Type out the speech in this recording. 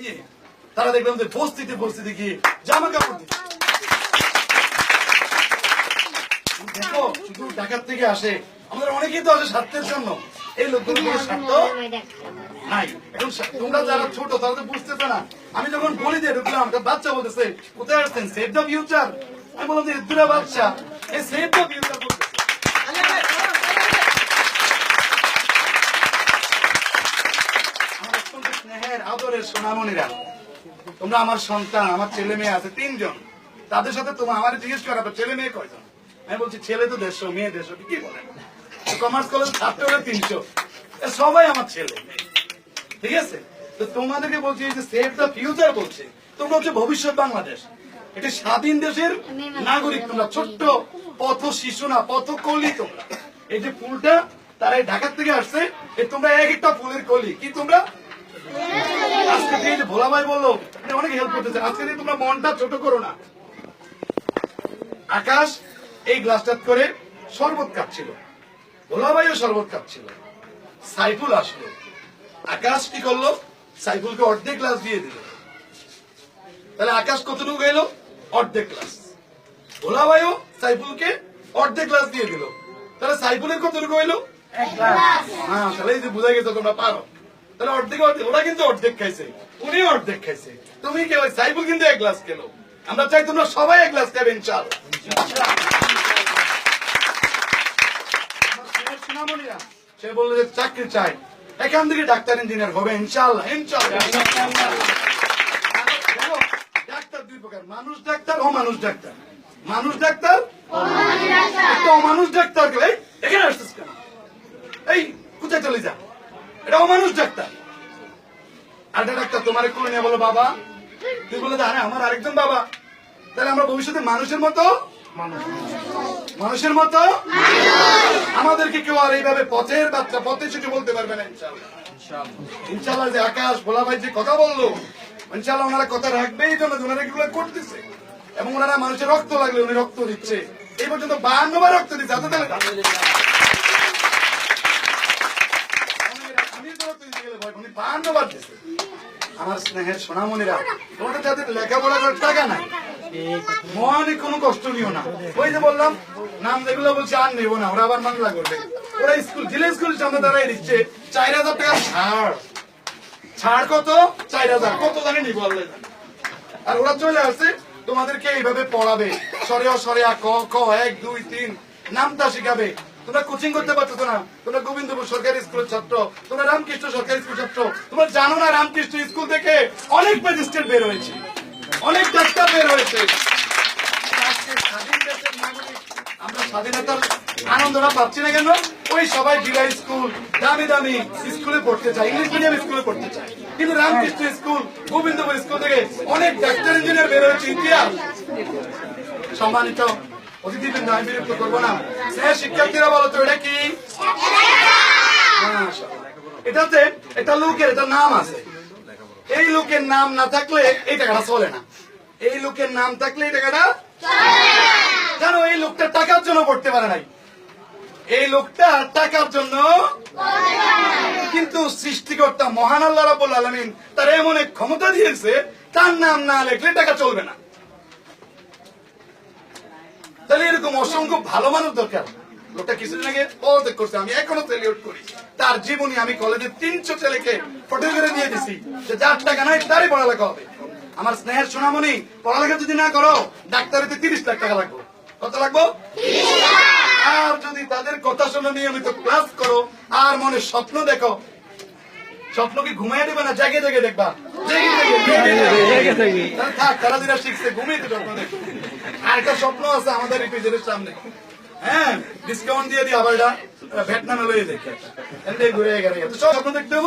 নিয়ে তারা দেখলাম যে বস্তিতে বস্তিতে গিয়ে জামা কাপড় দেখো, শুধু ঢাকার থেকে আসে, আমাদের অনেকেই তো আসে স্বার্থের জন্য। এই লোকগুলো স্বার্থ নাই। এখন তোমরা যারা ছোট, তারা তো বুঝতেছে না। আমি যখন বলি যে ঢুকলাম বাচ্চা বলতেছে, কোথায় আসছেন সেভ দ্য ফিউচার আমি বললাম যে বাচ্চা। এই সেভ দ্য ফিউচার আমার অত্যন্ত আদরের সোনামণিরা, তোমরা আমার সন্তান, আমার ছেলে মেয়ে আছে, তিনজন। তাদের সাথে তোমার আমার জিজ্ঞেস করা ছেলে মেয়ে কয়জন? আমি বলছি, ছেলে তো দেড়শো, মেয়ে দেড়শো কি বলেন? কমার্স কলেজ ছাত্র হলে তিনশো। সবাই আমার ছেলে ঠিক আছে? তো তোমাদেরকে বলছি যে সেভ দ্য ফিউচার বলছে, তোমরা হচ্ছে ভবিষ্যৎ বাংলাদেশ। এটি স্বাধীন দেশের নাগরিক, তোমরা ছোট্ট পথ শিশু না, পথ কলি তোমরা। এই যে ফুলটা, তারা এই ঢাকার থেকে আসছে তোমরা এক একটা ফুলের কলি। কি তোমরা? ভোলা ভাই বলল অনেক হেল্প করতেছে আজকে তোমরা মনটা ছোট করো না। আকাশ এই গ্লাসটা করে শরবত কাটছিল। ভোলা ভাইও শরবত কাটছিল। সাইফুল আসলো। আকাশ কি করল? সাইফুলকে অর্ধেক গ্লাস দিয়ে দিল। তাহলে আকাশ কতটুকু গেল অর্ধেক গ্লাস ভোলা ভাইও সাইফুলকে অর্ধেক গ্লাস দিয়ে দিল। তাহলে সাইফুলের কতটুকু হইল? হ্যাঁ তাহলে এই যে বুঝা গেছে তোমরা পারো। তাহলে অর্ধেক অর্ধেক ওরা কিন্তু অর্ধেক খাইছে। উনি অর্ধেক খাইছে। তুমি কে ওই সাইফুল কিন্তু এক গ্লাস খেলো। আমরা চাই তোমরা সবাই এক গ্লাস খাবেন চাল সে বলল যে চাকরি চাই। এখান থেকে ডাক্তার ইঞ্জিনিয়ার হবে ইনশাল্লাহ ইনশাল্লাহ ডাক্তার দুই প্রকার মানুষ ডাক্তার ও মানুষ ডাক্তার মানুষ ডাক্তার। অমানুষ ডাক্তার এখানে আসছিস কেন? এই কোথায় চলে যা? এটা অমানুষ ডাক্তার। আরেকটা ডাক্তার তোমার কোলে নিয়ে বলো বাবা। তুই বলে আরে আমার আরেকজন বাবা। তাহলে আমরা ভবিষ্যতে মানুষের মতো? মানুষের মতো? আমাদেরকে কেউ আর এইভাবে পথের বাচ্চা পথে ছুটে বলতে পারবে না ইনশাল্লাহ ইনশাল্লাহ যে আকাশ ভোলা ভাই যে কথা বলল ইনশাল্লাহ ওনারা কথা রাখবে এই জন্য ওনারা এগুলো করতেছে। এবং ওনারা মানুষের রক্ত লাগলে উনি রক্ত দিচ্ছে। এই পর্যন্ত বাহান্ন বার রক্ত দিচ্ছে এত তাহলে আমি তো রক্ত দিতে গেলে ভয় পাই। উনি বাহান্ন আমার স্নেহের যাদের লেখাপড়া করার টাকা নাই কোনো কষ্ট নিও না। ওই যে বললাম, নাম যেগুলো বলছে, আর নেব না, ওরা আবার মামলা করবে। ওরা স্কুল দাঁড়াই দিচ্ছে, চার হাজার টাকা ছাড়। ছাড় কত? চার হাজার। কত জানি নিবো আল্লাহ। আর ওরা চলে আসছে, তোমাদেরকে এইভাবে পড়াবে। সরে সরে ক ক এক, দুই, তিন, নামটা শিখাবে। তোমরা কোচিং করতে পারছ না। তোমরা গোবিন্দপুর সরকারি স্কুলের ছাত্র। তোমরা রামকৃষ্ণ সরকারি স্কুল ছাত্র। তোমরা জানো না রামকৃষ্ণ স্কুল থেকে অনেক ম্যাজিস্ট্রেট বের হয়েছে। অনেক ডাক্তার বের হয়েছে। আমরা স্বাধীনতার আনন্দটা পাচ্ছি না কেন? ওই সবাই স্কুল দামি দামি স্কুলে পড়তে চায়। ইংলিশ মিডিয়াম স্কুলে পড়তে চায়। কিন্তু রামকৃষ্ণ স্কুল গোবিন্দপুর স্কুল থেকে অনেক ডাক্তার ইঞ্জিনিয়ার বের হয়েছে ইতিহাস। সম্মানিত এই লোকের নাম না থাকলে এই টাকাটা চলে না। এই লোকের নাম থাকলে এই টাকাটা এই লোকটা টাকার জন্য পড়তে পারে নাই? এই লোকটা টাকার জন্য কিন্তু সৃষ্টিকর্তা মহান আল্লাহ রাবুল আলমিন তার এমন এক ক্ষমতা দিয়েছে, তার নাম না লেখলে টাকা চলবে না। তাহলে এরকম অসংখ্য ভালো মানুষ দরকার। লোকটা কিছুদিন আগে পদত্যাগ করছে, আমি এখনও সেলিউট করি। তার জীবনী আমি তিনশো ছেলেকে ফটো করে দিয়ে দিছি। যে যার টাকা নাই, তারই পড়ালেখা হবে। আমার স্নেহের সোনামণি, পড়ালেখা যদি না করো ডাক্তারিতে তিরিশ লাখ টাকা লাগবে। কত লাগবো? আর যদি তাদের কথা শুনে নিয়মিত ক্লাস করো, আর মনে স্বপ্ন দেখো, স্বপ্ন কি ঘুমাই দেবে না? জাগে জাগে দেখবা। জেগে তারা যেটা শিখছে ঘুমিয়ে তো স্বপ্ন আর একটা স্বপ্ন আছে আমাদের সামনে হ্যাঁ ডিসকাউন্ট দিয়ে আবার ঘুরে গেলে সব স্বপ্ন দেখতে হব।